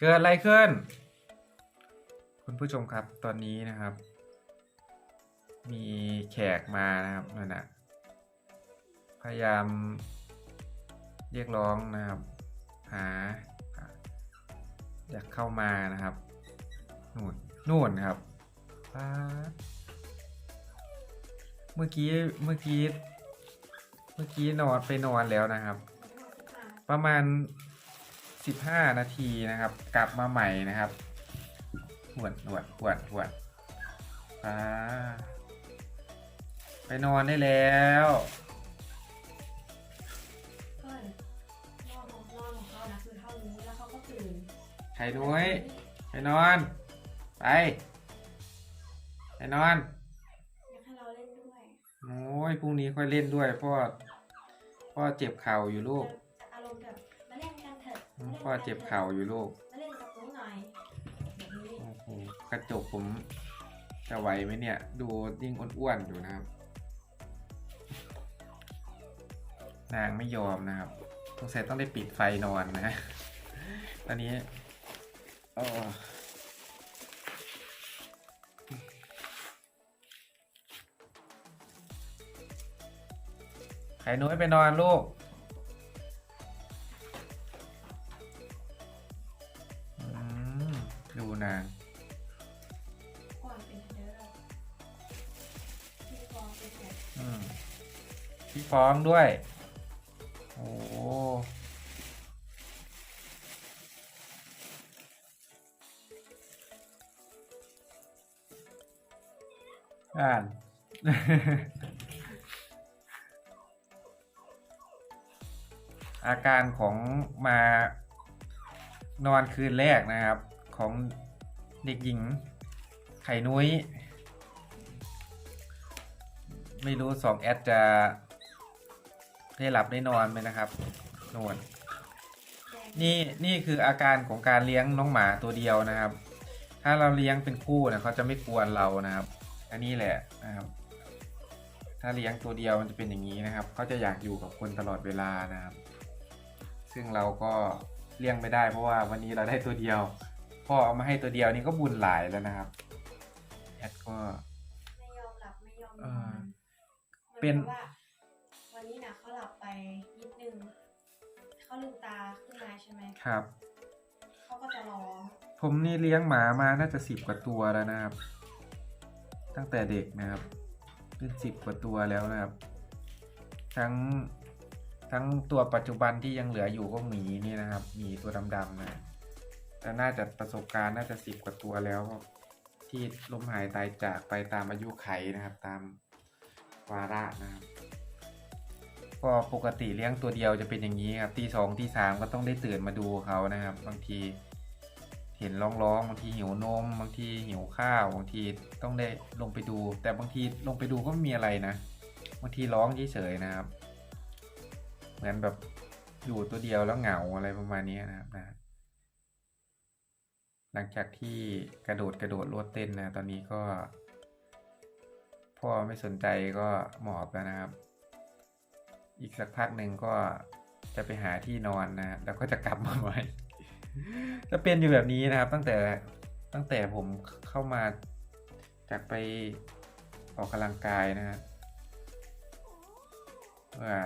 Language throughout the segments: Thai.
เกิดอะไรขึ้น คุณผู้ชมครับตอนนี้นะครับ มีแขกมานะครับนั่นนะพยายามเรียกร้องนะครับ หา อยากเข้ามานะครับนู่นนู่นครับเมื่อกี้เมื่อกี้เมื่อกี้นอนไปนอนแล้วนะครับ ประมาณ 15 นาทีนะครับ กลับมาใหม่นะครับหวดหวดหวดหวดอ่าไปนอนได้แล้วเพื่อนนอนของนอนของเขานะคือเท่านี้แล้วเขาก็ตื่นไข่นุ้ยไปนอน ไป ไปนอน อยากให้เราเล่นด้วยโอ้ยพรุ่งนี้ค่อยเล่นด้วยพ่อพ่อเจ็บเข่าอยู่ลูกจะอารมณ์แบบ พ่อเจ็บเข่าอยู่ลูกมาเล่นกับหนูหน่อยแบบนี้โอ้โหกระจกผมจะไหวไหมเนี่ย ดูยิ่งอ้วนๆอยู่นะครับ นางไม่ยอมนะครับสงสัยต้องได้ปิดไฟนอนนะ ตอนนี้โอ้ไข่นุ้ยไปนอนลูก ดูนางก่อนเป็นเด้อพี่กองเป็นแบบอืมพี่ฟ้องด้วย โอ้โหอ่านอาการของมานอนคืนแรกนะครับ ของเด็กหญิงไข่นุ้ย ไม่รู้สองแอดจะได้หลับได้นอนไหมนะครับนวลนี่นี่คืออาการของการเลี้ยงน้องหมาตัวเดียวนะครับ ถ้าเราเลี้ยงเป็นคู่เนี่ยเขาจะไม่กวนเรานะครับ อันนี้แหละนะครับ ถ้าเลี้ยงตัวเดียวมันจะเป็นอย่างนี้นะครับเขาจะอยากอยู่กับคนตลอดเวลานะครับ ซึ่งเราก็เลี้ยงไม่ได้เพราะว่าวันนี้เราได้ตัวเดียว พ่อเอามาให้ตัวเดียวนี่ก็บุญหลายแล้วนะครับแอดก็ ไม่ยอมหลับไม่ยอมนเอออนเป็น หมือว่า วันนี้นะเขาหลับไปนิดนึงเขาลืมตาขึ้นมาใช่ไหมครับ เขาก็จะร้องผมนี่เลี้ยงหมามาน่าจะสิบกว่าตัวแล้วนะครับ ตั้งแต่เด็กนะครับ เป็นสิบกว่าตัวแล้วนะครับ ทั้งทั้งตัวปัจจุบันที่ยังเหลืออยู่ก็หมีนี่นะครับหมีตัวดำๆนะ แต่น่าจะประสบการณ์น่าจะสิบกว่าตัวแล้วที่ล้มหายตายจากไปตามอายุไขนะครับ ตามวาระนะครับ ก็ปกติเลี้ยงตัวเดียวจะเป็นอย่างนี้ครับตีสองตีสามก็ต้องได้ตื่นมาดูเขานะครับ บางทีเห็นร้องร้องบางทีหิวนม บางทีหิวข้าวบางทีต้องได้ลงไปดู แต่บางทีลงไปดูก็ไม่มีอะไรนะบางทีร้องเฉยๆนะครับ เหมือนแบบอยู่ตัวเดียวแล้วเหงาอะไรประมาณนี้นะครับนะ หลังจากที่กระโดดกระโดดโลดเต้นนะตอนนี้ก็ พ่อไม่สนใจก็หมอบแล้วนะครับ อีกสักพักหนึ่งก็จะไปหาที่นอนนะแล้วก็จะกลับมาใหม่จะเป็นอยู่แบบนี้นะครับ ตั้งแต่ตั้งแต่ผมเข้ามาจากไปออกกำลังกายนะฮะว่า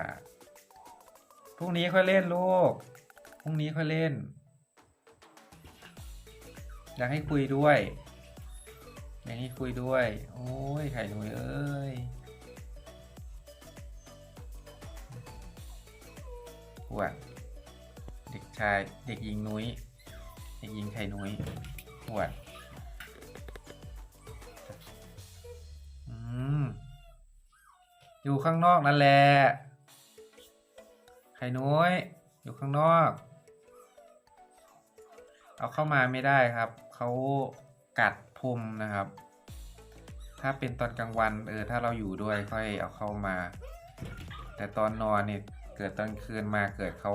พรุ่งนี้ค่อยเล่นลูกพรุ่งนี้ค่อยเล่น อยากให้คุยด้วย อยากให้คุยด้วย โอ้ยไข่หนุ่ยเอ้ยปวดเด็กชายเด็กหญิงนุ้ยเด็กหญิงไข่นุ้ยปวดอืมอยู่ข้างนอกนั่นแหละ ไข่นุ้ยอยู่ข้างนอก เอาเข้ามาไม่ได้ครับ เขากัดพุมนะครับ ถ้าเป็นตอนกลางวันเออถ้าเราอยู่ด้วยค่อยเอาเข้ามา แต่ตอนนอนเนี่ยเกิดตอนคืนมาเกิดเขา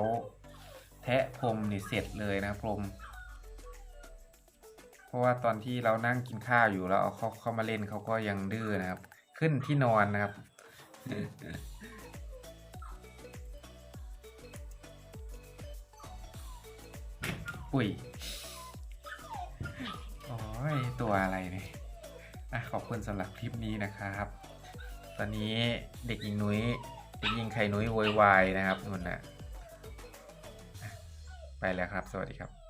แทะพรมนี่เสร็จเลยนะพรม เพราะว่าตอนที่เรานั่งกินข้าวอยู่แล้วเอาเขาเข้ามาเล่นเขาก็ยังดื้อนะครับ ขึ้นที่นอนนะครับปุ๋ย ตัวอะไรเนี่ยอะขอบคุณสำหรับคลิปนี้นะครับ ตอนนี้เด็กหญิงนุ้ยเด็กหญิงไข่นุ้ยโวยวายนะครับนุ่นนะอะไปแล้วครับ สวัสดีครับ